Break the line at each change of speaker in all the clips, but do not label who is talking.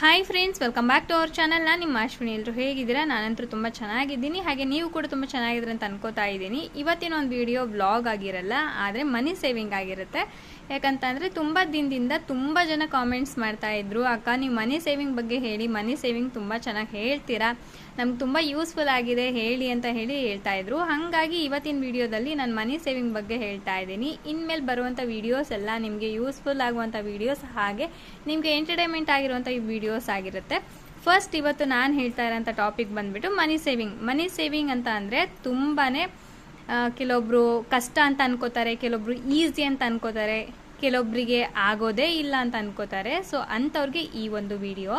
Hi friends welcome back to our channel ನಾನು ನಿಮ್ಮ ಅಶ್ವಿನಿ. ಎಲ್ಲರೂ ಹೇಗಿದ್ದೀರಾ? ನಾನಂತೂ ತುಂಬ ಚೆನ್ನಾಗಿದ್ದೀನಿ. ಹಾಗೆ ನೀವು ಕೂಡ ತುಂಬ ಚೆನ್ನಾಗಿದ್ದೀರ ಅಂತ ಅನ್ಕೋತಾ ಇದ್ದೀನಿ. ಇವತ್ತಿನ ಒಂದು ವಿಡಿಯೋ ಬ್ಲಾಗ್ ಆಗಿರಲ್ಲ, ಆದರೆ ಮನಿ ಸೇವಿಂಗ್ ಆಗಿರುತ್ತೆ. ಯಾಕಂತಂದರೆ ತುಂಬ ದಿನದಿಂದ ತುಂಬ ಜನ ಕಾಮೆಂಟ್ಸ್ ಮಾಡ್ತಾ ಇದ್ರು. ಅಕ್ಕ, ನೀವು ಮನಿ ಸೇವಿಂಗ್ ಬಗ್ಗೆ ಹೇಳಿ ಮನಿ ಸೇವಿಂಗ್ ತುಂಬ ಚೆನ್ನಾಗಿ ಹೇಳ್ತೀರಾ? ನಮ್ಗೆ ತುಂಬ ಯೂಸ್ಫುಲ್ ಆಗಿದೆ, ಹೇಳಿ ಅಂತ ಹೇಳಿ ಹೇಳ್ತಾ ಇದ್ರು. ಹಾಗಾಗಿ ಇವತ್ತಿನ ವಿಡಿಯೋದಲ್ಲಿ ನಾನು ಮನಿ ಸೇವಿಂಗ್ ಬಗ್ಗೆ ಹೇಳ್ತಾ ಇದ್ದೀನಿ. ಇನ್ಮೇಲೆ ಬರುವಂಥ ವಿಡಿಯೋಸ್ ಎಲ್ಲ ನಿಮಗೆ ಯೂಸ್ಫುಲ್ ಆಗುವಂಥ ವಿಡಿಯೋಸ್ ಹಾಗೆ ನಿಮಗೆ ಎಂಟರ್ಟೈನ್ಮೆಂಟ್ ಆಗಿರುವಂಥ ಈ ವಿಡಿಯೋಸ್ ಆಗಿರುತ್ತೆ. ಫಸ್ಟ್ ಇವತ್ತು ನಾನು ಹೇಳ್ತಾ ಇರೋಂಥ ಟಾಪಿಕ್ ಬಂದುಬಿಟ್ಟು ಮನಿ ಸೇವಿಂಗ್ ಮನಿ ಸೇವಿಂಗ್ ಅಂತ ಅಂದರೆ ತುಂಬಾ ಕೆಲವೊಬ್ರು ಕಷ್ಟ ಅಂತ ಅನ್ಕೋತಾರೆ, ಕೆಲವೊಬ್ರು ಈಸಿ ಅಂತ ಅನ್ಕೋತಾರೆ. ಕೆಲವೊಬ್ಬರಿಗೆ ಆಗೋದೇ ಇಲ್ಲ ಅಂತ ಅನ್ಕೋತಾರೆ. ಸೊ ಅಂಥವ್ರಿಗೆ ಈ ಒಂದು ವಿಡಿಯೋ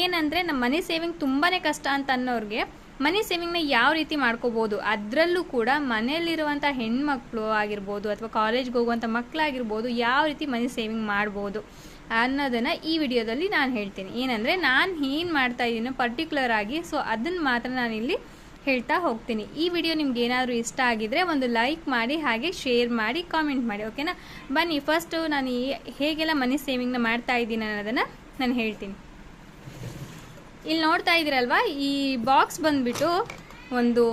ಏನಂದರೆ ನಮ್ಮ ಮನಿ ಸೇವಿಂಗ್ ತುಂಬಾ ಕಷ್ಟ ಅಂತ ಅನ್ನೋರಿಗೆ, ಮನಿ ಸೇವಿಂಗ್ನ ಯಾವ ರೀತಿ ಮಾಡ್ಕೋಬೋದು? ಅದರಲ್ಲೂ ಕೂಡ ಮನೆಯಲ್ಲಿರುವಂಥ ಹೆಣ್ಮಕ್ಳು ಆಗಿರ್ಬೋದು ಅಥವಾ ಕಾಲೇಜ್ಗೆ ಹೋಗುವಂಥ ಮಕ್ಕಳಾಗಿರ್ಬೋದು ಯಾವ ರೀತಿ ಮನಿ ಸೇವಿಂಗ್ ಮಾಡ್ಬೋದು ಅನ್ನೋದನ್ನು ಈ ವಿಡಿಯೋದಲ್ಲಿ ನಾನು ಹೇಳ್ತೀನಿ. ಏನಂದರೆ, ನಾನು ಏನು ಮಾಡ್ತಾ ಇದ್ದೀನೋ ಪರ್ಟಿಕ್ಯುಲರ್ ಆಗಿ ಸೊ ಅದನ್ನು ಮಾತ್ರ ನಾನಿಲ್ಲಿ ಹೇಳ್ತಾ ಹೋಗ್ತೀನಿ. ಈ ವಿಡಿಯೋ ನಿಮ್ಗೆ ಏನಾದರೂ ಇಷ್ಟ ಆಗಿದ್ರೆ ಒಂದು ಲೈಕ್ ಮಾಡಿ, ಹಾಗೆ ಶೇರ್ ಮಾಡಿ ಕಾಮೆಂಟ್ ಮಾಡಿ ಓಕೆನಾ ಬನ್ನಿ ಫಸ್ಟು ನಾನು ಹೇಗೆಲ್ಲ ಮನಿ ಸೇವಿಂಗ್ನ ಮಾಡ್ತಾ ಇದ್ದೀನಿ ಅನ್ನೋದನ್ನು ನಾನು ಹೇಳ್ತೀನಿ. ಇಲ್ಲಿ ನೋಡ್ತಾ ಇದ್ದೀರಲ್ವಾ? ಈ ಬಾಕ್ಸ್ ಬಂದ್ಬಿಟ್ಟು ಒಂದು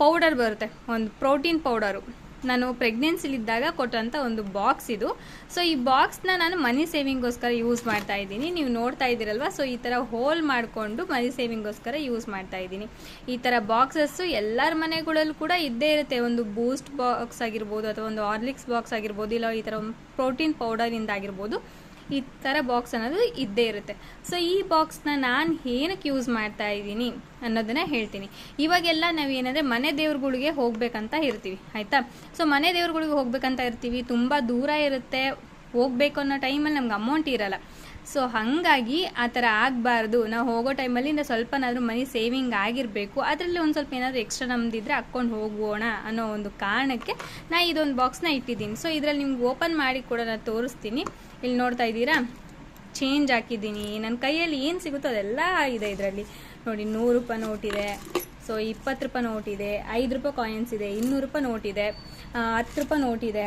ಪೌಡರ್ ಬರುತ್ತೆ. ಒಂದು ಪ್ರೋಟೀನ್ ಪೌಡರು ನಾನು ಪ್ರೆಗ್ನೆನ್ಸಿಲಿದ್ದಾಗ ಕೊಟ್ಟಂಥ ಒಂದು ಬಾಕ್ಸ್ ಇದು. ಸೊ ಈ ಬಾಕ್ಸ್ನ ನಾನು ಮನಿ ಸೇವಿಂಗ್ಗೋಸ್ಕರ ಯೂಸ್ ಮಾಡ್ತಾ ಇದ್ದೀನಿ. ನೀವು ನೋಡ್ತಾ ಇದ್ದೀರಲ್ವ? ಸೊ ಈ ಥರ ಹೋಲ್ ಮಾಡಿಕೊಂಡು ಮನಿ ಸೇವಿಂಗ್ಗೋಸ್ಕರ ಯೂಸ್ ಮಾಡ್ತಾ ಇದ್ದೀನಿ. ಈ ಥರ ಬಾಕ್ಸಸ್ಸು ಎಲ್ಲರ ಮನೆಗಳಲ್ಲೂ ಕೂಡ ಇದ್ದೇ ಇರುತ್ತೆ. ಒಂದು ಬೂಸ್ಟ್ ಬಾಕ್ಸ್ ಆಗಿರ್ಬೋದು, ಅಥವಾ ಒಂದು ಆರ್ಲಿಕ್ಸ್ ಬಾಕ್ಸ್ ಆಗಿರ್ಬೋದು, ಇಲ್ಲ ಈ ಥರ ಒಂದು ಪ್ರೋಟೀನ್ ಪೌಡರಿಂದ ಆಗಿರ್ಬೋದು. ಈ ಥರ ಬಾಕ್ಸ್ ಅನ್ನೋದು ಇದ್ದೇ ಇರುತ್ತೆ. ಸೊ ಈ ಬಾಕ್ಸ್ನ ನಾನು ಏನಕ್ಕೆ ಯೂಸ್ ಮಾಡ್ತಾ ಇದ್ದೀನಿ ಅನ್ನೋದನ್ನ ಹೇಳ್ತೀನಿ. ಇವಾಗೆಲ್ಲ ನಾವು ಏನಂದರೆ ಮನೆ ದೇವ್ರುಗಳಿಗೆ ಹೋಗ್ಬೇಕಂತ ಇರ್ತೀವಿ, ಆಯಿತಾ? ಸೊ ಮನೆ ದೇವ್ರುಗಳಿಗೆ ಹೋಗ್ಬೇಕಂತ ಇರ್ತೀವಿ, ತುಂಬ ದೂರ ಇರುತ್ತೆ, ಹೋಗ್ಬೇಕು ಅನ್ನೋ ಟೈಮಲ್ಲಿ ನಮ್ಗೆ ಅಮೌಂಟ್ ಇರಲ್ಲ. ಸೊ ಹಾಗಾಗಿ ಆ ಥರ ಆಗಬಾರ್ದು. ನಾವು ಹೋಗೋ ಟೈಮಲ್ಲಿ ನಾವು ಸ್ವಲ್ಪನಾದರೂ ಮನಿ ಸೇವಿಂಗ್ ಆಗಿರಬೇಕು. ಅದರಲ್ಲಿ ಒಂದು ಸ್ವಲ್ಪ ಏನಾದರೂ ಎಕ್ಸ್ಟ್ರಾ ನಮ್ದಿದ್ರೆ ಹಾಕ್ಕೊಂಡು ಹೋಗೋಣ ಅನ್ನೋ ಒಂದು ಕಾರಣಕ್ಕೆ ನಾ ಇದೊಂದು ಬಾಕ್ಸ್ನ ಇಟ್ಟಿದ್ದೀನಿ. ಸೊ ಇದರಲ್ಲಿ ನಿಮ್ಗೆ ಓಪನ್ ಮಾಡಿ ಕೂಡ ನಾನು ತೋರಿಸ್ತೀನಿ. ಇಲ್ಲಿ ನೋಡ್ತಾ ಇದ್ದೀರಾ? ಚೇಂಜ್ ಹಾಕಿದ್ದೀನಿ. ನನ್ನ ಕೈಯಲ್ಲಿ ಏನು ಸಿಗುತ್ತೋ ಅದೆಲ್ಲ ಇದೆ ಇದರಲ್ಲಿ. ನೋಡಿ, ನೂರು ರೂಪಾಯಿ ನೋಟ್ ಇದೆ. ಸೊ ಇಪ್ಪತ್ತು ರೂಪಾಯಿ ನೋಟ್ ಇದೆ. ಐದು ರೂಪಾಯಿ ಕಾಯಿನ್ಸ್ ಇದೆ. ಇನ್ನೂರು ರೂಪಾಯಿ ನೋಟ್ ಇದೆ. ಹತ್ತು ರೂಪಾಯಿ ನೋಟ್ ಇದೆ.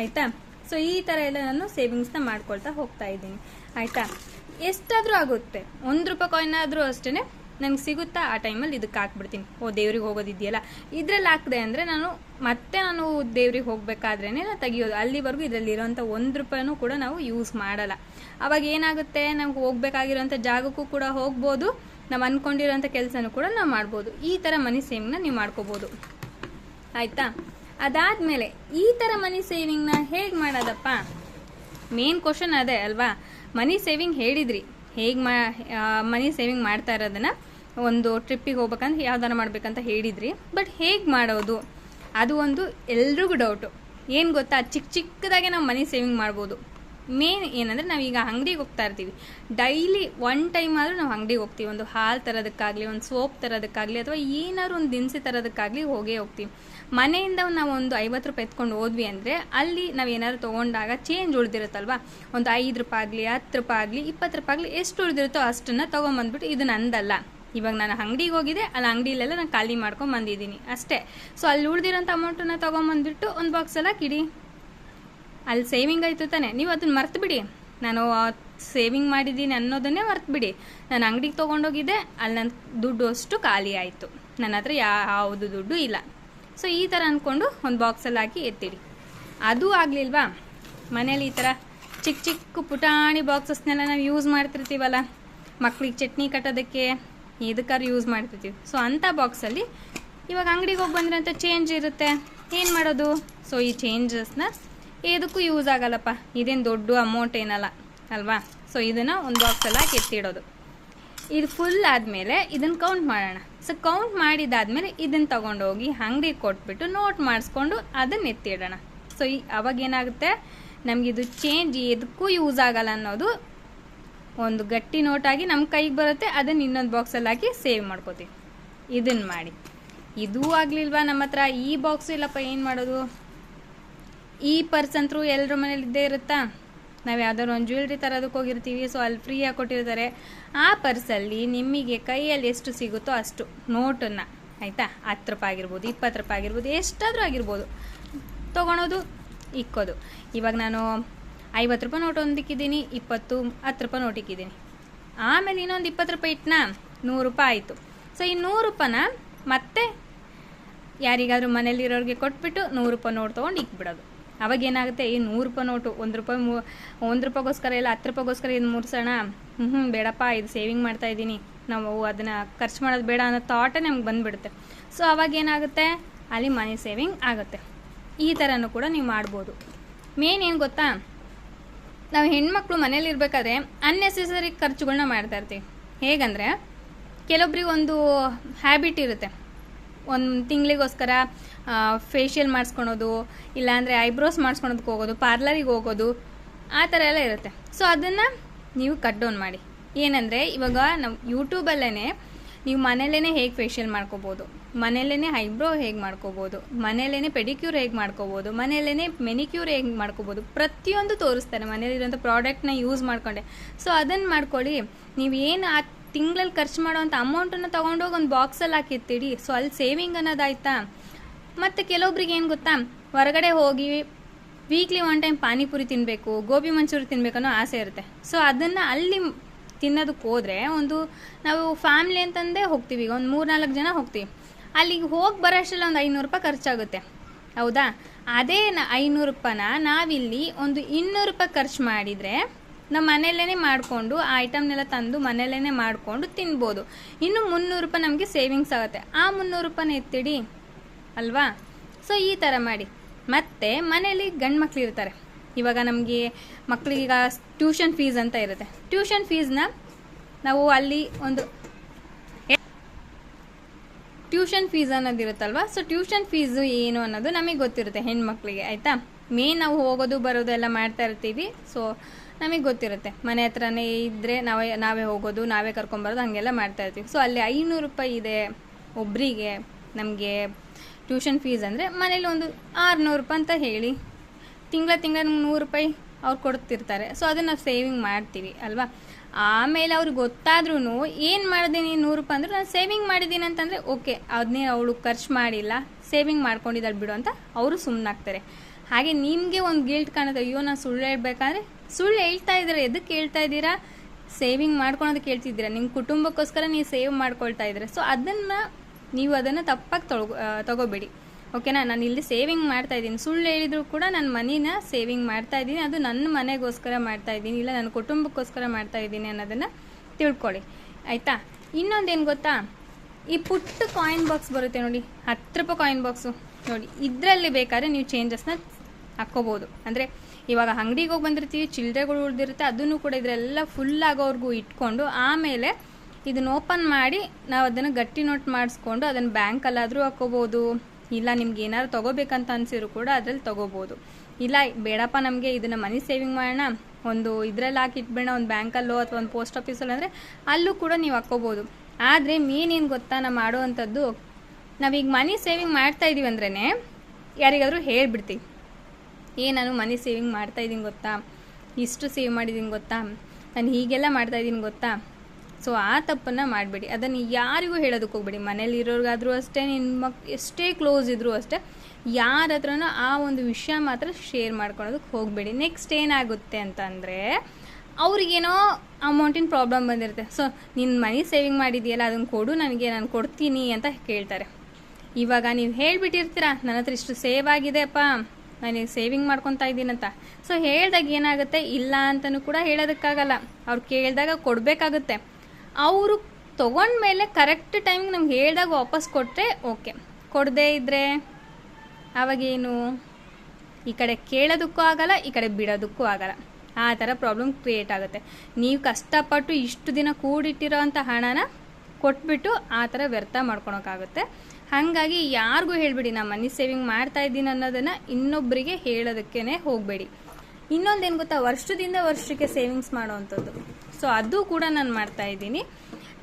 ಆಯಿತಾ? ಸೊ ಈ ಥರ ಎಲ್ಲ ನಾನು ಸೇವಿಂಗ್ಸ್ನ ಮಾಡ್ಕೊಳ್ತಾ ಹೋಗ್ತಾ ಇದ್ದೀನಿ. ಆಯಿತಾ? ಎಷ್ಟಾದರೂ ಆಗುತ್ತೆ. ಒಂದು ರೂಪಾಯಿ ಕಾಯಿನ್ ಆದರೂ ಅಷ್ಟೇ ನನಗೆ ಸಿಗುತ್ತಾ? ಆ ಟೈಮಲ್ಲಿ ಇದಕ್ಕೆ ಹಾಕ್ಬಿಡ್ತೀನಿ. ಓ, ದೇವ್ರಿಗೆ ಹೋಗೋದಿದೆಯಲ್ಲ. ಇದ್ರಲ್ಲಿ ಹಾಕಿದೆ ಅಂದರೆ ನಾನು ಮತ್ತೆ ನಾನು ದೇವ್ರಿಗೆ ಹೋಗಬೇಕಾದ್ರೇ ತೆಗಿಯೋದು. ಅಲ್ಲಿವರೆಗೂ ಇದರಲ್ಲಿ ಇರೋಂಥ ಒಂದು ರೂಪಾಯಿನೂ ಕೂಡ ನಾವು ಯೂಸ್ ಮಾಡಲ್ಲ. ಅವಾಗ ಏನಾಗುತ್ತೆ? ನಮ್ಗೆ ಹೋಗ್ಬೇಕಾಗಿರೋಂಥ ಜಾಗಕ್ಕೂ ಕೂಡ ಹೋಗ್ಬೋದು. ನಾವು ಅಂದ್ಕೊಂಡಿರೋಂಥ ಕೆಲಸನೂ ಕೂಡ ನಾವು ಮಾಡ್ಬೋದು. ಈ ಥರ ಮನಿ ಸೇವಿಂಗ್ನ ನೀವು ಮಾಡ್ಕೋಬೋದು. ಆಯಿತಾ? ಅದಾದಮೇಲೆ ಈ ಥರ ಮನಿ ಸೇವಿಂಗ್ನ ಹೇಗೆ ಮಾಡೋದಪ್ಪ? ಮೇನ್ ಕ್ವಶನ್ ಅದೇ ಅಲ್ವಾ? ಮನಿ ಸೇವಿಂಗ್ ಹೇಳಿದ್ರಿ. ಹೇಗೆ ಮಾ ಮನಿ ಸೇವಿಂಗ್ ಮಾಡ್ತಾ ಇರೋದನ್ನ ಒಂದು ಟ್ರಿಪ್ಪಿಗೆ ಹೋಗ್ಬೇಕಂತ ಯಾವ್ದಾರ ಮಾಡ್ಬೇಕಂತ ಹೇಳಿದ್ರಿ. ಬಟ್ ಹೇಗೆ ಮಾಡೋದು? ಅದು ಒಂದು ಎಲ್ರಿಗೂ ಡೌಟು ಏನು ಗೊತ್ತಾ? ಚಿಕ್ಕ ಚಿಕ್ಕದಾಗೆ ನಾವು ಮನಿ ಸೇವಿಂಗ್ ಮಾಡ್ಬೋದು. ಮೇನ್ ಏನಂದರೆ ನಾವೀಗ ಅಂಗಡಿಗೆ ಹೋಗ್ತಾ ಇರ್ತೀವಿ. ಡೈಲಿ ಒನ್ ಟೈಮ್ ಆದರೂ ನಾವು ಅಂಗಡಿಗೆ ಹೋಗ್ತೀವಿ. ಒಂದು ಹಾಲು ತರೋದಕ್ಕಾಗಲಿ, ಒಂದು ಸೋಪ್ ತರೋದಕ್ಕಾಗಲಿ, ಅಥವಾ ಏನಾದ್ರು ಒಂದು ದಿನಸಿ ತರೋದಕ್ಕಾಗಲಿ ಹೋಗೇ ಹೋಗ್ತೀವಿ. ಮನೆಯಿಂದ ನಾವು ಒಂದು ಐವತ್ತು ರೂಪಾಯಿ ಎತ್ಕೊಂಡು ಹೋದ್ವಿ ಅಂದರೆ ಅಲ್ಲಿ ನಾವು ಏನಾದ್ರು ತೊಗೊಂಡಾಗ ಚೇಂಜ್ ಉಳಿದಿರುತ್ತಲ್ವ? ಒಂದು ಐದು ರೂಪಾಯಿ ಆಗಲಿ ಹತ್ತು ರೂಪಾಯಿ ಆಗಲಿ ಇಪ್ಪತ್ತು ರೂಪಾಯಿ ಆಗಲಿ ಎಷ್ಟು ಉಳಿದಿರುತ್ತೋ ಅಷ್ಟನ್ನು ತೊಗೊಂಬಂದ್ಬಿಟ್ಟು ಇದು ನಂದಲ್ಲ. ಇವಾಗ ನಾನು ಅಂಗಡಿಗೆ ಹೋಗಿದೆ ಅಲ್ಲಿ ಅಂಗಡಿಲೆಲ್ಲ ನಾನು ಖಾಲಿ ಮಾಡ್ಕೊಂಡು ಬಂದಿದ್ದೀನಿ, ಅಷ್ಟೇ. ಸೊ ಅಲ್ಲಿ ಉಳಿದಿರೋಂಥ ಅಮೌಂಟನ್ನು ತೊಗೊಂಬಂದ್ಬಿಟ್ಟು ಒಂದು ಬಾಕ್ಸೆಲ್ಲ ಕಿಡಿ. ಅಲ್ಲಿ ಸೇವಿಂಗ್ ಆಯಿತು ತಾನೆ. ನೀವು ಅದನ್ನ ಮರ್ತು ಬಿಡಿ ನಾನು ಸೇವಿಂಗ್ ಮಾಡಿದ್ದೀನಿ ಅನ್ನೋದನ್ನೇ ಮರ್ತು ಬಿಡಿ ನಾನು ಅಂಗಡಿಗೆ ತೊಗೊಂಡೋಗಿದ್ದೆ, ಅಲ್ಲಿ ನನ್ನ ದುಡ್ಡು ಅಷ್ಟು ಖಾಲಿ ಆಯಿತು. ನನ್ನ ಹತ್ರ ಯಾವುದು ದುಡ್ಡು ಇಲ್ಲ. ಸೊ ಈ ಥರ ಅಂದ್ಕೊಂಡು ಒಂದು ಬಾಕ್ಸಲ್ಲಿ ಹಾಕಿ ಎತ್ತಿಡಿ. ಅದು ಆಗಲಿಲ್ವಾ? ಮನೇಲಿ ಈ ಥರ ಚಿಕ್ಕ ಚಿಕ್ಕ ಪುಟಾಣಿ ಬಾಕ್ಸಸ್ನೆಲ್ಲ ನಾವು ಯೂಸ್ ಮಾಡ್ತಿರ್ತೀವಲ್ಲ? ಮಕ್ಳಿಗೆ ಚಟ್ನಿ ಕಟ್ಟೋದಕ್ಕೆ ಇದಕ್ಕಾದ್ರು ಯೂಸ್ ಮಾಡ್ತಿರ್ತೀವಿ ಸೊ ಅಂಥ ಬಾಕ್ಸಲ್ಲಿ ಇವಾಗ ಅಂಗಡಿಗೆ ಹೋಗಿ ಬಂದಿರೋಂಥ ಚೇಂಜ್ ಇರುತ್ತೆ. ಏನು ಮಾಡೋದು? ಸೊ ಈ ಚೇಂಜಸ್ನ ಏದಕ್ಕೂ ಯೂಸ್ ಆಗಲ್ಲಪ್ಪ. ಇದೇನು ದೊಡ್ಡ ಅಮೌಂಟ್ ಏನಲ್ಲ, ಅಲ್ವಾ? ಸೊ ಇದನ್ನು ಒಂದು ಬಾಕ್ಸಲ್ಲ ಕೆತ್ತಿಡೋದು ಇದು ಫುಲ್ ಆದಮೇಲೆ ಇದನ್ನು ಕೌಂಟ್ ಮಾಡೋಣ. ಸೊ ಕೌಂಟ್ ಮಾಡಿದಾದ್ಮೇಲೆ ಇದನ್ನು ತೊಗೊಂಡೋಗಿ ಅಂಗಡಿಗೆ ಕೊಟ್ಬಿಟ್ಟು ನೋಟ್ ಮಾಡಿಸ್ಕೊಂಡು ಅದನ್ನು ಎತ್ತಿಡೋಣ. ಸೊ ಈ ಅವಾಗ ಏನಾಗುತ್ತೆ? ನಮಗಿದು ಚೇಂಜ್ ಎದಕ್ಕೂ ಯೂಸ್ ಆಗಲ್ಲ ಅನ್ನೋದು ಒಂದು ಗಟ್ಟಿ ನೋಟಾಗಿ ನಮ್ಮ ಕೈಗೆ ಬರುತ್ತೆ ಅದನ್ನು ಇನ್ನೊಂದು ಬಾಕ್ಸಲ್ಲಿ ಹಾಕಿ ಸೇವ್ ಮಾಡ್ಕೋತೀವಿ. ಇದನ್ನು ಮಾಡಿ. ಇದೂ ಆಗಲಿಲ್ವಾ ನಮ್ಮ ಹತ್ರ? ಈ ಬಾಕ್ಸು ಇಲ್ಲಪ್ಪ, ಏನು ಮಾಡೋದು? ಈ ಪರ್ಸ್ ಅಂತರೂ ಎಲ್ಲರ ಮನೇಲಿ ಇದ್ದೇ ಇರುತ್ತಾ? ನಾವು ಯಾವ್ದಾದ್ರು ಒಂದು ಜ್ಯುವೆಲ್ರಿ ತರೋದಕ್ಕೆ ಹೋಗಿರ್ತೀವಿ ಸೊ ಅಲ್ಲಿ ಫ್ರೀಯಾಗಿ ಕೊಟ್ಟಿರ್ತಾರೆ. ಆ ಪರ್ಸಲ್ಲಿ ನಿಮಗೆ ಕೈಯಲ್ಲಿ ಎಷ್ಟು ಸಿಗುತ್ತೋ ಅಷ್ಟು ನೋಟನ್ನು, ಆಯಿತಾ? ಹತ್ತು ರೂಪಾಯಿ ಆಗಿರ್ಬೋದು, ಇಪ್ಪತ್ತು ರೂಪಾಯಿ ಆಗಿರ್ಬೋದು, ಎಷ್ಟಾದರೂ ಆಗಿರ್ಬೋದು, ತೊಗೊಳೋದು, ಇಕ್ಕೋದು. ಇವಾಗ ನಾನು ಐವತ್ತು ರೂಪಾಯಿ ನೋಟ್ ಒಂದಿಕ್ಕಿದ್ದೀನಿ, ಇಪ್ಪತ್ತು, ಹತ್ತು ರೂಪಾಯಿ ನೋಟ್ ಇಕ್ಕಿದ್ದೀನಿ ಆಮೇಲೆ ಇನ್ನೊಂದು ಇಪ್ಪತ್ತು ರೂಪಾಯಿ ಇಟ್ಟನಾ ನೂರು ರೂಪಾಯಿ ಆಯಿತು. ಸೊ ಈ ನೂರು ರೂಪಾಯಿನ ಮತ್ತೆ ಯಾರಿಗಾದರೂ ಮನೇಲಿರೋರಿಗೆ ಕೊಟ್ಬಿಟ್ಟು ನೂರು ರೂಪಾಯಿ ನೋಟ್ ತೊಗೊಂಡು ಇಕ್ಬಿಡೋದು. ಅವಾಗ ಏನಾಗುತ್ತೆ? ಈ ನೂರು ರೂಪಾಯಿ ನೋಟು, ಒಂದು ರೂಪಾಯಿ ಮೂ, ಒಂದು ರೂಪಾಯಿಗೋಸ್ಕರ ಇಲ್ಲ, ಹತ್ತು ರೂಪಾಯಿಗೋಸ್ಕರ ಇದು ಮೂರ್ಸೋಣ? ಹ್ಞೂ ಹ್ಞೂ ಬೇಡಪ್ಪ, ಇದು ಸೇವಿಂಗ್ ಮಾಡ್ತಾ ಇದ್ದೀನಿ. ನಾವು ಅದನ್ನು ಖರ್ಚು ಮಾಡೋದು ಬೇಡ ಅನ್ನೋ ಥಾಟೇ ನಮ್ಗೆ ಬಂದುಬಿಡುತ್ತೆ. ಸೊ ಅವಾಗ ಏನಾಗುತ್ತೆ? ಅಲ್ಲಿ ಮನಿ ಸೇವಿಂಗ್ ಆಗುತ್ತೆ. ಈ ಥರನೂ ಕೂಡ ನೀವು ಮಾಡ್ಬೋದು. ಮೇನ್ ಏನು ಗೊತ್ತಾ? ನಾವು ಹೆಣ್ಮಕ್ಳು ಮನೇಲಿ ಇರಬೇಕಾದ್ರೆ ಅನ್ನೆಸೆಸರಿ ಖರ್ಚುಗಳನ್ನ ಮಾಡ್ತಾ ಇರ್ತೀವಿ. ಹೇಗಂದರೆ, ಕೆಲವೊಬ್ರಿಗೆ ಒಂದು ಹ್ಯಾಬಿಟ್ ಇರುತ್ತೆ. ಒಂದು ತಿಂಗಳಿಗೋಸ್ಕರ ಫೇಶಿಯಲ್ ಮಾಡಿಸ್ಕೊಳೋದು, ಇಲ್ಲಾಂದರೆ ಐಬ್ರೋಸ್ ಮಾಡಿಸ್ಕೊಳೋದಕ್ಕೆ ಹೋಗೋದು ಪಾರ್ಲರಿಗೆ ಹೋಗೋದು, ಆ ಥರ ಎಲ್ಲ ಇರುತ್ತೆ. ಸೊ ಅದನ್ನು ನೀವು ಕಟ್ ಡೌನ್ ಮಾಡಿ. ಏನಂದರೆ, ಇವಾಗ ನಾವು ಯೂಟ್ಯೂಬಲ್ಲೇ ನೀವು ಮನೇಲೇ ಹೇಗೆ ಫೇಶಿಯಲ್ ಮಾಡ್ಕೋಬೋದು? ಮನೇಲೇ ಐಬ್ರೋ ಹೇಗೆ ಮಾಡ್ಕೋಬೋದು? ಮನೇಲೇ ಪೆಡಿಕ್ಯೂರ್ ಹೇಗೆ ಮಾಡ್ಕೋಬೋದು? ಮನೇಲೇ ಮೆನಿಕ್ಯೂರ್ ಹೇಗೆ ಮಾಡ್ಕೋಬೋದು? ಪ್ರತಿಯೊಂದು ತೋರಿಸ್ತಾರೆ ಮನೇಲಿರೋಂಥ ಪ್ರಾಡಕ್ಟ್ನ ಯೂಸ್ ಮಾಡ್ಕೊಂಡೆ. ಸೊ ಅದನ್ನು ಮಾಡ್ಕೊಳ್ಳಿ. ನೀವು ಏನು ಆ ತಿಂಗಳಲ್ಲಿ ಖರ್ಚು ಮಾಡೋವಂಥ ಅಮೌಂಟನ್ನು ತೊಗೊಂಡೋಗಿ ಒಂದು ಬಾಕ್ಸಲ್ಲಿ ಹಾಕಿರ್ತೀರಿ ಸೊ ಅಲ್ಲಿ ಸೇವಿಂಗ್ ಅನ್ನೋದಾಯ್ತಾ? ಮತ್ತು ಕೆಲವೊಬ್ರಿಗೆ ಏನು ಗೊತ್ತಾ? ಹೊರಗಡೆ ಹೋಗಿ ವೀಕ್ಲಿ ಒನ್ ಟೈಮ್ ಪಾನಿಪುರಿ ತಿನ್ನಬೇಕು ಗೋಬಿ ಮಂಚೂರಿ ತಿನ್ಬೇಕು ಅನ್ನೋ ಆಸೆ ಇರುತ್ತೆ. ಸೊ ಅದನ್ನು ಅಲ್ಲಿ ತಿನ್ನೋದಕ್ಕೆ ಹೋದರೆ ಒಂದು ನಾವು ಫ್ಯಾಮ್ಲಿ ಅಂತಂದೇ ಹೋಗ್ತೀವಿ, ಈಗ ಒಂದು ಮೂರು ನಾಲ್ಕು ಜನ ಹೋಗ್ತೀವಿ. ಅಲ್ಲಿಗೆ ಹೋಗಿ ಬರೋ ಅಷ್ಟರಲ್ಲಿ ಒಂದು ಐನೂರು ರೂಪಾಯಿ ಖರ್ಚಾಗುತ್ತೆ. ಹೌದಾ? ಅದೇ ನ ಐನೂರು ರೂಪಾಯಿನ ನಾವಿಲ್ಲಿ ಒಂದು ಇನ್ನೂರು ರೂಪಾಯಿ ಖರ್ಚು ಮಾಡಿದರೆ ನಮ್ಮ ಮನೆಯಲ್ಲೇ ಮಾಡಿಕೊಂಡು, ಆ ಐಟಮ್ನೆಲ್ಲ ತಂದು ಮನೆಯಲ್ಲೇ ಮಾಡಿಕೊಂಡು ತಿನ್ಬೋದು. ಇನ್ನು ಮುನ್ನೂರು ರೂಪಾಯಿ ನಮಗೆ ಸೇವಿಂಗ್ಸ್ ಆಗುತ್ತೆ. ಆ ಮುನ್ನೂರು ರೂಪಾಯಿನ ಎತ್ತಿಡಿ? ಅಲ್ವಾ? ಸೊ ಈ ಥರ ಮಾಡಿ. ಮತ್ತು ಮನೆಯಲ್ಲಿ ಗಂಡು ಮಕ್ಳು ಇರ್ತಾರೆ. ಇವಾಗ ನಮಗೆ ಮಕ್ಕಳಿಗೀಗ ಟ್ಯೂಷನ್ ಫೀಸ್ ಅಂತ ಇರುತ್ತೆ. ಟ್ಯೂಷನ್ ಫೀಸ್ನ ನಾವು ಅಲ್ಲಿ ಒಂದು ಟ್ಯೂಷನ್ ಫೀಸ್ ಅನ್ನೋದು ಇರುತ್ತಲ್ವ? ಸೊ ಟ್ಯೂಷನ್ ಫೀಸು ಏನು ಅನ್ನೋದು ನಮಗೆ ಗೊತ್ತಿರುತ್ತೆ ಹೆಣ್ಮಕ್ಳಿಗೆ, ಆಯಿತಾ? ಮೇನ್ ನಾವು ಹೋಗೋದು, ಬರೋದು ಎಲ್ಲ ಮಾಡ್ತಾ ಇರ್ತೀವಿ. ಸೊ ನಮಗೆ ಗೊತ್ತಿರುತ್ತೆ. ಮನೆ ಹತ್ರನೇ ಇದ್ದರೆ ನಾವೇ ನಾವೇ ಹೋಗೋದು, ನಾವೇ ಕರ್ಕೊಂಬರೋದು, ಹಾಗೆಲ್ಲ ಮಾಡ್ತಾ ಇರ್ತೀವಿ. ಸೊ ಅಲ್ಲಿ ಐನೂರು ರೂಪಾಯಿ ಇದೆ ಒಬ್ಬರಿಗೆ ನಮಗೆ ಟ್ಯೂಷನ್ ಫೀಸ್ ಅಂದರೆ ಮನೇಲಿ ಒಂದು ಆರುನೂರು ರೂಪಾಯಿ ಅಂತ ಹೇಳಿ. ತಿಂಗಳ ತಿಂಗಳ ನೂರು ರೂಪಾಯಿ ಅವ್ರು ಕೊಡ್ತಿರ್ತಾರೆ. ಸೊ ಅದನ್ನು ನಾವು ಸೇವಿಂಗ್ ಮಾಡ್ತೀವಿ, ಅಲ್ವಾ? ಆಮೇಲೆ ಅವ್ರಿಗೆ ಗೊತ್ತಾದ್ರೂ ಏನು ಮಾಡಿದ್ದೀನಿ ನೂರು ರೂಪಾಯಿ ಅಂದ್ರೆ ನಾನು ಸೇವಿಂಗ್ ಮಾಡಿದ್ದೀನಿ ಅಂತಂದರೆ ಓಕೆ ಅದನ್ನೇ ಅವಳು ಖರ್ಚು ಮಾಡಿಲ್ಲ ಸೇವಿಂಗ್ ಮಾಡ್ಕೊಂಡಿದ್ದಾಳೆ ಬಿಡು ಅಂತ ಅವರು ಸುಮ್ಮನಾಗ್ತಾರೆ ಹಾಗೆ ನಿಮಗೆ ಒಂದು ಗಿಲ್ಟ್ ಕಾಣುತ್ತೆ, ಅಯ್ಯೋ, ನಾನು ಸುಳ್ಳು ಹೇಳ್ಬೇಕಾದ್ರೆ? ಸುಳ್ಳು ಹೇಳ್ತಾ ಇದ್ದೀರಾ ಎದಕ್ಕೆ ಹೇಳ್ತಾ ಇದ್ದೀರಾ? ಸೇವಿಂಗ್ ಮಾಡ್ಕೊಳೋದಕ್ಕೆ ಹೇಳ್ತಿದ್ದೀರಾ? ನಿಮ್ಮ ಕುಟುಂಬಕ್ಕೋಸ್ಕರ ನೀವು ಸೇವ್ ಮಾಡ್ಕೊಳ್ತಾ ಇದ್ದೀರಾ? ಸೊ ಅದನ್ನು ನೀವು ಅದನ್ನು ತಪ್ಪಾಗಿ ತೊಳ್ ತಗೋಬೇಡಿ. ಓಕೆನಾ? ನಾನು ಇಲ್ಲಿ ಸೇವಿಂಗ್ ಮಾಡ್ತಾ ಇದ್ದೀನಿ. ಸುಳ್ಳು ಹೇಳಿದ್ರು ಕೂಡ ನಾನು ಮನಿನ ಸೇವಿಂಗ್ ಮಾಡ್ತಾ ಇದ್ದೀನಿ. ಅದು ನನ್ನ ಮನೆಗೋಸ್ಕರ ಮಾಡ್ತಾ ಇದ್ದೀನಿ. ಇಲ್ಲ ನನ್ನ ಕುಟುಂಬಕ್ಕೋಸ್ಕರ ಮಾಡ್ತಾ ಇದ್ದೀನಿ ಅನ್ನೋದನ್ನು ತಿಳ್ಕೊಳ್ಳಿ. ಆಯಿತಾ? ಇನ್ನೊಂದೇನು ಗೊತ್ತಾ? ಈ ಪುಟ್ಟ ಕಾಯಿನ್ ಬಾಕ್ಸ್ ಬರುತ್ತೆ ನೋಡಿ. ಹತ್ತು ರೂಪಾಯಿ ಕಾಯಿನ್ ಬಾಕ್ಸು ನೋಡಿ, ಇದರಲ್ಲಿ ಬೇಕಾದ್ರೆ ನೀವು ಚೇಂಜಸ್ನ ಹಾಕ್ಕೋಬೋದು. ಅಂದರೆ ಇವಾಗ ಅಂಗಡಿಗೆ ಹೋಗಿ ಬಂದಿರ್ತೀವಿ, ಚಿಲ್ಲರೆಗಳು ಉಳಿದಿರುತ್ತೆ, ಅದನ್ನು ಕೂಡ ಇದರೆಲ್ಲ ಫುಲ್ ಆಗೋವರೆಗೂ ಇಟ್ಕೊಂಡು ಆಮೇಲೆ ಇದನ್ನ ಓಪನ್ ಮಾಡಿ ನಾವು ಅದನ್ನು ಗಟ್ಟಿ ನೋಟ್ ಮಾಡಿಸ್ಕೊಂಡು ಅದನ್ನು ಬ್ಯಾಂಕಲ್ಲಾದರೂ ಹಾಕೋಬೋದು ಇಲ್ಲ, ನಿಮ್ಗೆ ಏನಾದ್ರು ತೊಗೋಬೇಕಂತ ಅನ್ಸಿದ್ರು ಕೂಡ ಅದ್ರಲ್ಲಿ ತೊಗೋಬೋದು. ಇಲ್ಲ, ಬೇಡಪ್ಪ ನಮಗೆ ಇದನ್ನು ಮನಿ ಸೇವಿಂಗ್ ಮಾಡೋಣ. ಒಂದು ಇದರಲ್ಲಿ ಹಾಕಿ ಇಟ್ಬಿಡೋಣ, ಒಂದು ಬ್ಯಾಂಕಲ್ಲೋ ಅಥವಾ ಒಂದು ಪೋಸ್ಟ್ ಆಫೀಸಲ್ಲೋ ಅಂದರೆ ಅಲ್ಲೂ ಕೂಡ ನೀವು ಹಾಕ್ಕೋಬೋದು ಆದರೆ ಮೇನ್ ಏನು ಗೊತ್ತಾ, ನಾವು ಮಾಡುವಂಥದ್ದು, ನಾವೀಗ ಮನಿ ಸೇವಿಂಗ್ ಮಾಡ್ತಾ ಇದೀವಿ ಅಂದ್ರೇ ಯಾರಿಗಾದರೂ ಹೇಳ್ಬಿಡ್ತೀವಿ. ಏ, ನಾನು ಮನಿ ಸೇವಿಂಗ್ ಮಾಡ್ತಾ ಇದ್ದೀನಿ ಗೊತ್ತಾ? ಇಷ್ಟು ಸೇವ್ ಮಾಡಿದ್ದೀನಿ ಗೊತ್ತಾ? ನಾನು ಹೀಗೆಲ್ಲ ಮಾಡ್ತಾ ಇದ್ದೀನಿ ಗೊತ್ತಾ? ಸೊ ಆ ತಪ್ಪನ್ನು ಮಾಡಬೇಡಿ. ಅದನ್ನು ಯಾರಿಗೂ ಹೇಳೋದಕ್ಕೆ ಹೋಗ್ಬೇಡಿ. ಮನೇಲಿ ಇರೋರಿಗಾದರೂ ಅಷ್ಟೇ ನಿನ್ನ ಮಕ್, ಎಷ್ಟೇ ಕ್ಲೋಸ್ ಇದ್ದರೂ ಅಷ್ಟೇ, ಯಾರ ಹತ್ರನೂ ಆ ಒಂದು ವಿಷಯ ಮಾತ್ರ ಶೇರ್ ಮಾಡ್ಕೊಳೋದಕ್ಕೆ ಹೋಗಬೇಡಿ. ನೆಕ್ಸ್ಟ್ ಏನಾಗುತ್ತೆ ಅಂತಂದರೆ, ಅವ್ರಿಗೇನೋ ಅಮೌಂಟಿನ ಪ್ರಾಬ್ಲಮ್ ಬಂದಿರುತ್ತೆ. ಸೊ ನಿನ್ನ ಮನಿ ಸೇವಿಂಗ್ ಮಾಡಿದೆಯಲ್ಲ ಅದನ್ನು ಕೊಡು, ನನಗೆ ನಾನು ಕೊಡ್ತೀನಿ ಅಂತ ಕೇಳ್ತಾರೆ. ಇವಾಗ ನೀವು ಹೇಳಿಬಿಟ್ಟಿರ್ತೀರ, ನನ್ನ ಹತ್ರ ಇಷ್ಟು ಸೇವ್ ಆಗಿದೆಪ್ಪ ನಾನು ಸೇವಿಂಗ್ ಮಾಡ್ಕೊತಾ ಇದ್ದೀನಂತ ಸೊ ಹೇಳಿದಾಗ ಏನಾಗುತ್ತೆ? ಇಲ್ಲ ಅಂತಲೂ ಕೂಡ ಹೇಳೋದಕ್ಕಾಗಲ್ಲ. ಅವ್ರು ಕೇಳಿದಾಗ ಕೊಡಬೇಕಾಗುತ್ತೆ. ಅವರು ತೊಗೊಂಡ್ಮೇಲೆ ಕರೆಕ್ಟ್ ಟೈಮಿಗೆ ನಮ್ಗೆ ಹೇಳಿದಾಗ ವಾಪಸ್ ಕೊಟ್ಟರೆ ಓಕೆ ಕೊಡದೇ ಇದ್ದರೆ ಅವಾಗೇನು? ಈ ಕಡೆ ಕೇಳೋದಕ್ಕೂ ಆಗಲ್ಲ, ಈ ಕಡೆ ಬಿಡೋದಕ್ಕೂ ಆಗಲ್ಲ. ಆ ಥರ ಪ್ರಾಬ್ಲಮ್ ಕ್ರಿಯೇಟ್ ಆಗುತ್ತೆ. ನೀವು ಕಷ್ಟಪಟ್ಟು ಇಷ್ಟು ದಿನ ಕೂಡಿಟ್ಟಿರೋ ಅಂಥ ಹಣನ ಕೊಟ್ಬಿಟ್ಟು ಆ ಥರ ವ್ಯರ್ಥ ಮಾಡ್ಕೊಳಕ್ಕಾಗುತ್ತೆ ಹಾಗಾಗಿ ಯಾರಿಗೂ ಹೇಳ್ಬೇಡಿ ನಾನು ಮನಿ ಸೇವಿಂಗ್ ಮಾಡ್ತಾ ಇದ್ದೀನಿ ಅನ್ನೋದನ್ನು ಇನ್ನೊಬ್ಬರಿಗೆ ಹೇಳೋದಕ್ಕೇ ಹೋಗಬೇಡಿ. ಇನ್ನೊಂದೇನು ಗೊತ್ತಾ? ವರ್ಷದಿಂದ ವರ್ಷಕ್ಕೆ ಸೇವಿಂಗ್ಸ್ ಮಾಡೋವಂಥದ್ದು ಸೊ ಅದು ಕೂಡ ನಾನು ಮಾಡ್ತಾ ಇದ್ದೀನಿ.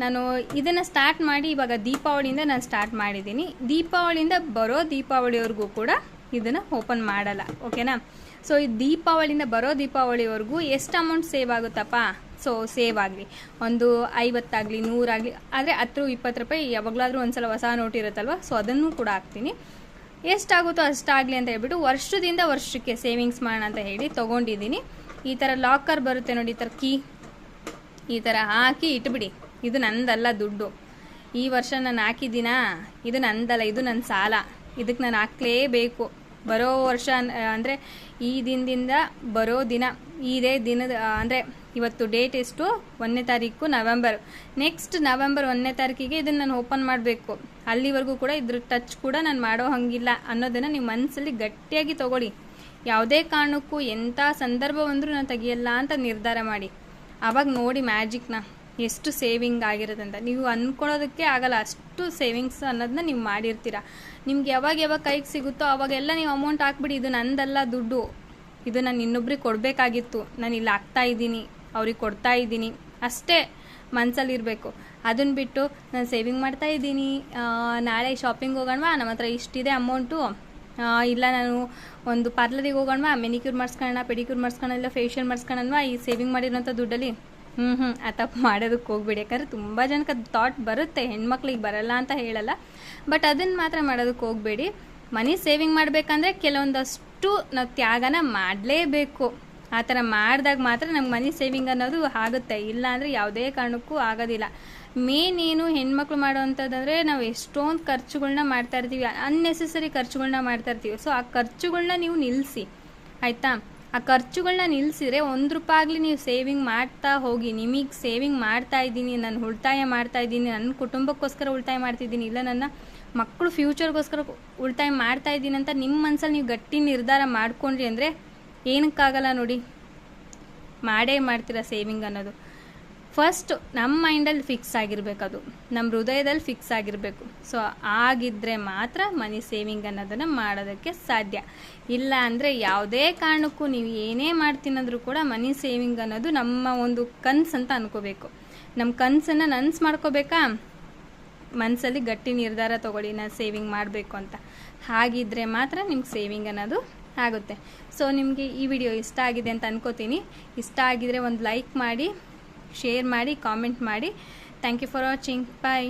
ನಾನು ಇದನ್ನು ಸ್ಟಾರ್ಟ್ ಮಾಡಿ ಇವಾಗ ದೀಪಾವಳಿಯಿಂದ ನಾನು ಸ್ಟಾರ್ಟ್ ಮಾಡಿದ್ದೀನಿ. ದೀಪಾವಳಿಯಿಂದ ಬರೋ ದೀಪಾವಳಿವರೆಗೂ ಕೂಡ ಇದನ್ನು ಓಪನ್ ಮಾಡಲ್ಲ. ಓಕೆನಾ ಸೊ ಈ ದೀಪಾವಳಿಯಿಂದ ಬರೋ ದೀಪಾವಳಿವರೆಗೂ ಎಷ್ಟು ಅಮೌಂಟ್ ಸೇವ್ ಆಗುತ್ತಪ್ಪ? ಸೊ ಸೇವ್ ಆಗಲಿ. ಒಂದು ಐವತ್ತಾಗಲಿ ನೂರಾಗಲಿ ಆದರೆ ಹತ್ತು ಇಪ್ಪತ್ತು ರೂಪಾಯಿ ಯಾವಾಗಲಾದರೂ ಒಂದ್ಸಲ ಹೊಸ ನೋಟ್ ಇರುತ್ತಲ್ವ? ಸೊ ಅದನ್ನು ಕೂಡ ಹಾಕ್ತೀನಿ. ಎಷ್ಟಾಗುತ್ತೋ ಅಷ್ಟಾಗಲಿ ಅಂತ ಹೇಳ್ಬಿಟ್ಟು ವರ್ಷದಿಂದ ವರ್ಷಕ್ಕೆ ಸೇವಿಂಗ್ಸ್ ಮಾಡೋಣ ಅಂತ ಹೇಳಿ ತೊಗೊಂಡಿದ್ದೀನಿ. ಈ ಥರ ಲಾಕರ್ ಬರುತ್ತೆ ನೋಡಿ, ಈ ಥರ ಕೀ ಈ ಥರ ಹಾಕಿ ಇಟ್ಬಿಡಿ. ಇದು ನಂದಲ್ಲ ದುಡ್ಡು. ಈ ವರ್ಷ ನಾನು ಹಾಕಿದ್ದೀನ? ಇದು ನಂದಲ್ಲ, ಇದು ನನ್ನ ಸಾಲ. ಇದಕ್ಕೆ ನಾನು ಹಾಕ್ಲೇಬೇಕು. ಬರೋ ವರ್ಷ ಅಂದರೆ ಈ ದಿನದಿಂದ ಬರೋ ದಿನ, ಇದೇ ದಿನದ ಅಂದರೆ ಇವತ್ತು ಡೇಟ್ ಎಷ್ಟು? ಒಂದನೇ ತಾರೀಕು ನವೆಂಬರ್. ನೆಕ್ಸ್ಟ್ ನವೆಂಬರ್ ಒಂದನೇ ತಾರೀಕಿಗೆ ಇದನ್ನು ನಾನು ಓಪನ್ ಮಾಡಬೇಕು. ಅಲ್ಲಿವರೆಗೂ ಕೂಡ ಇದ್ರ ಟಚ್ ಕೂಡ ನಾನು ಮಾಡೋ ಹಂಗಿಲ್ಲ ಅನ್ನೋದನ್ನು ನೀವು ಮನಸ್ಸಲ್ಲಿ ಗಟ್ಟಿಯಾಗಿ ತಗೊಳ್ಳಿ. ಯಾವುದೇ ಕಾರಣಕ್ಕೂ ಎಂಥ ಸಂದರ್ಭ ಬಂದರೂ ನಾನು ತೆಗಿಯಲ್ಲ ಅಂತ ನಿರ್ಧಾರ ಮಾಡಿ. ಆವಾಗ ನೋಡಿ ಮ್ಯಾಜಿಕ್ನ ಎಷ್ಟು ಸೇವಿಂಗ್ ಆಗಿರೋದಂತ. ನೀವು ಅಂದ್ಕೊಳ್ಳೋದಕ್ಕೆ ಆಗಲ್ಲ, ಅಷ್ಟು ಸೇವಿಂಗ್ಸ್ ಅನ್ನೋದನ್ನ ನೀವು ಮಾಡಿರ್ತೀರ. ನಿಮ್ಗೆ ಯಾವಾಗ ಯಾವಾಗ ಕೈಗೆ ಸಿಗುತ್ತೋ ಅವಾಗೆಲ್ಲ ನೀವು ಅಮೌಂಟ್ ಹಾಕ್ಬಿಡಿ, ಇದು ನಂದಲ್ಲ ದುಡ್ಡು. ಇದು ನಾನು ಇನ್ನೊಬ್ರಿಗೆ ಕೊಡಬೇಕಾಗಿತ್ತು. ನಾನು ಇಲ್ಲಿ ಹಾಕ್ತಾ ಇದ್ದೀನಿ, ಅವ್ರಿಗೆ ಕೊಡ್ತಾ ಇದ್ದೀನಿ. ಅಷ್ಟೇ ಮನಸ್ಸಲ್ಲಿರಬೇಕು ಅದನ್ನ ಬಿಟ್ಟು ನಾನು ಸೇವಿಂಗ್ ಮಾಡ್ತಾ ಇದ್ದೀನಿ. ನಾಳೆ ಶಾಪಿಂಗ್ ಹೋಗೋಣವಾ? ನಮ್ಮ ಹತ್ರ ಇಷ್ಟಿದೆ ಅಮೌಂಟು. ಇಲ್ಲ, ನಾನು ಒಂದು ಪಾರ್ಲರಿಗೆ ಹೋಗೋಣವಾ ಮೆನಿಕ್ಯೂರ್ ಮಾಡಿಸ್ಕೊಳ್ಳೋಣ ಪೆಡಿಕ್ಯೂರ್ ಮಾಡಿಸ್ಕೊಳ್ಳೋಣ, ಇಲ್ಲ ಫೇಶಿಯಲ್ ಮಾಡಿಸ್ಕೊಳ್ಳೋಣ ಈ ಸೇವಿಂಗ್ ಮಾಡಿರೋಂಥ ದುಡ್ಡಲ್ಲಿ. ಹ್ಞೂ ಹ್ಞೂ ಆ ತಪ್ಪು ಮಾಡೋದಕ್ಕೆ ಹೋಗ್ಬೇಡಿ. ಯಾಕಂದರೆ ತುಂಬ ಜನಕ್ಕೆ ಅದು ಥಾಟ್ ಬರುತ್ತೆ, ಹೆಣ್ಮಕ್ಳಿಗೆ ಬರಲ್ಲ ಅಂತ ಹೇಳಲ್ಲ. ಬಟ್ ಅದನ್ನು ಮಾತ್ರ ಮಾಡೋದಕ್ಕೆ ಹೋಗಬೇಡಿ. ಮನಿ ಸೇವಿಂಗ್ ಮಾಡಬೇಕಂದ್ರೆ ಕೆಲವೊಂದಷ್ಟು ನಾವು ತ್ಯಾಗನ ಮಾಡಲೇಬೇಕು. ಆ ಥರ ಮಾಡಿದಾಗ ಮಾತ್ರ ನಮ್ಗೆ ಮನಿ ಸೇವಿಂಗ್ ಅನ್ನೋದು ಆಗುತ್ತೆ. ಇಲ್ಲ ಅಂದರೆ ಯಾವುದೇ ಕಾರಣಕ್ಕೂ ಆಗೋದಿಲ್ಲ. ಮೇನ್ ಏನು ಹೆಣ್ಮಕ್ಳು ಮಾಡೋವಂಥದ್ದಂದರೆ ನಾವು ಎಷ್ಟೊಂದು ಖರ್ಚುಗಳನ್ನ ಮಾಡ್ತಾ ಇರ್ತೀವಿ ಅನ್ನೆಸೆಸರಿ ಖರ್ಚುಗಳನ್ನ ಮಾಡ್ತಾ ಇರ್ತೀವಿ. ಸೊ ಆ ಖರ್ಚುಗಳನ್ನ ನೀವು ನಿಲ್ಲಿಸಿ ಆಯಿತಾ? ಆ ಖರ್ಚುಗಳನ್ನ ನಿಲ್ಲಿಸಿದ್ರೆ ಒಂದು ರೂಪಾಯಿ ಆಗಲಿ ನೀವು ಸೇವಿಂಗ್ ಮಾಡ್ತಾ ಹೋಗಿ, ನಿಮಗೆ ಸೇವಿಂಗ್ ಮಾಡ್ತಾ ಇದ್ದೀನಿ, ನಾನು ಉಳಿತಾಯ ಮಾಡ್ತಾ ಇದ್ದೀನಿ ನನ್ನ ಕುಟುಂಬಕ್ಕೋಸ್ಕರ ಉಳಿತಾಯ ಮಾಡ್ತಿದ್ದೀನಿ ಇಲ್ಲ ನನ್ನ ಮಕ್ಕಳು ಫ್ಯೂಚರ್ಗೋಸ್ಕರ ಉಳಿತಾಯ ಮಾಡ್ತಾ ಇದ್ದೀನಿ ಅಂತ ನಿಮ್ಮ ಮನಸ್ಸಲ್ಲಿ ನೀವು ಗಟ್ಟಿ ನಿರ್ಧಾರ ಮಾಡ್ಕೊಂಡ್ರಿ ಅಂದರೆ ಏನಕ್ಕಾಗಲ್ಲ ನೋಡಿ. ಮಾಡೇ ಮಾಡ್ತೀರಾ ಸೇವಿಂಗ್ ಅನ್ನೋದು. ಫಸ್ಟ್ ನಮ್ಮ ಮೈಂಡಲ್ಲಿ ಫಿಕ್ಸ್ ಆಗಿರ್ಬೇಕು ಅದು ನಮ್ಮ ಹೃದಯದಲ್ಲಿ ಫಿಕ್ಸ್ ಆಗಿರಬೇಕು. ಸೊ ಆಗಿದ್ದರೆ ಮಾತ್ರ ಮನಿ ಸೇವಿಂಗ್ ಅನ್ನೋದನ್ನು ಮಾಡೋದಕ್ಕೆ ಸಾಧ್ಯ. ಇಲ್ಲ ಅಂದರೆ ಯಾವುದೇ ಕಾರಣಕ್ಕೂ ನೀವು ಏನೇ ಮಾಡ್ತೀನಂದ್ರೂ ಕೂಡ ಮನಿ ಸೇವಿಂಗ್ ಅನ್ನೋದು ನಮ್ಮ ಒಂದು ಕನ್ಸು ಅಂತ ಅನ್ಕೋಬೇಕು. ನಮ್ಮ ಕನಸನ್ನು ನನ್ಸ್ ಮಾಡ್ಕೋಬೇಕಾ? ಮನಸ್ಸಲ್ಲಿ ಗಟ್ಟಿ ನಿರ್ಧಾರ ತಗೊಳ್ಳಿ ನಾನು ಸೇವಿಂಗ್ ಮಾಡಬೇಕು ಅಂತ. ಹಾಗಿದ್ದರೆ ಮಾತ್ರ ನಿಮ್ಗೆ ಸೇವಿಂಗ್ ಅನ್ನೋದು ಆಗುತ್ತೆ. ಸೊ ನಿಮಗೆ ಈ ವಿಡಿಯೋ ಇಷ್ಟ ಆಗಿದೆ ಅಂತ ಅನ್ಕೋತೀನಿ. ಇಷ್ಟ ಆಗಿದ್ರೆ ಒಂದು ಲೈಕ್ ಮಾಡಿ ಶೇರ್ ಮಾಡಿ ಕಾಮೆಂಟ್ ಮಾಡಿ. Thank you for watching bye